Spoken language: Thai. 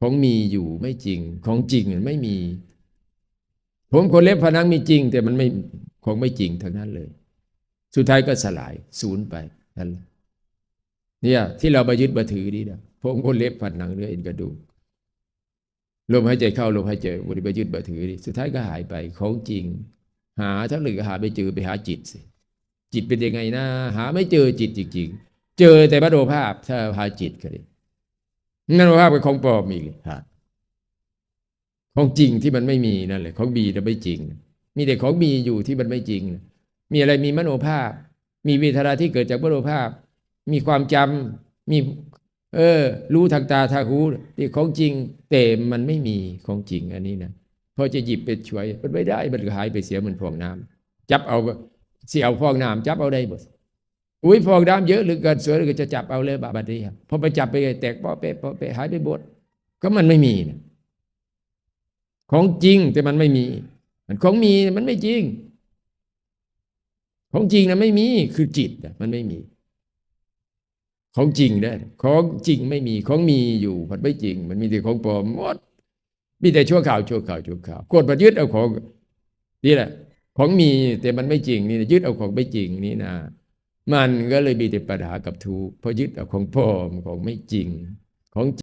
ของมีอยู่ไม่จริง ของจริงมันไม่มี ผมคนเล็บผนังมีจริง แต่มันไม่ของไม่จริงทั้งนั้นเลย สุดท้ายก็สลายสูญไปนั่นแหละเนี่ยที่เรามายึดมาถือนี่นะผมคนเล็บผนังเนื้อเอ็นกระดูกลมหายใจเข้าลมหายใจบริไปยึดมาถือนี่สุดท้ายก็หายไปของจริง หาทั้งหนึ่งก็หาไม่เจอไปหาจิตสิจิตเป็นยังไงนะหาไม่เจอจิตจริง ๆ เจอแต่มโนภาพถ้าหาจิตก็ดิ มโนภาพเป็นของปลอมอีกเลยฮะของจริงที่มันไม่มีนั่นแหละของมีแต่ไม่จริง มีแต่ของมีอยู่ที่มันไม่จริง มีอะไรมีมโนภาพ มีเวทนาที่เกิดจากมโนภาพ มีความจำมี เออ รู้ทางตาทางหูที่ของจริงแต่มันไม่มีของจริง อันนี้นะพอจะหยิบไปช่วยมันไม่ได้มันหายไปเสียเหมันฟองน้ำจับเอาเสียเอาฟองน้ำจับเอาได้หมด อุ้ยฟองน้ำเยอะหรือเกินสวยหรือจะจับเอาเลยบาบัดนี้ครับพอไปจับไปแตกเปาะเปะเปาะเปะหายไปหมดก็มันไม่มีนะของจริงแต่มันไม่มี มันของมีมันไม่จริง ของจริงนะไม่มีคือจิตนะมันไม่มี ของจริงได้ของจริงไม่มีของมีอยู่มันไม่จริง มันมีแต่ของปลอมหมดมีแต่ชั่วข่าวชั่วข่าวชั่วข่าวกดมายึดเอาของนี่แหละ ของมีแต่มันไม่จริงนี่นะยึดเอาของไม่จริงนี่นะ มันก็เลยมีแต่ปัญหากับทุกข์เพราะยึดเอาของปลอมของไม่จริงของ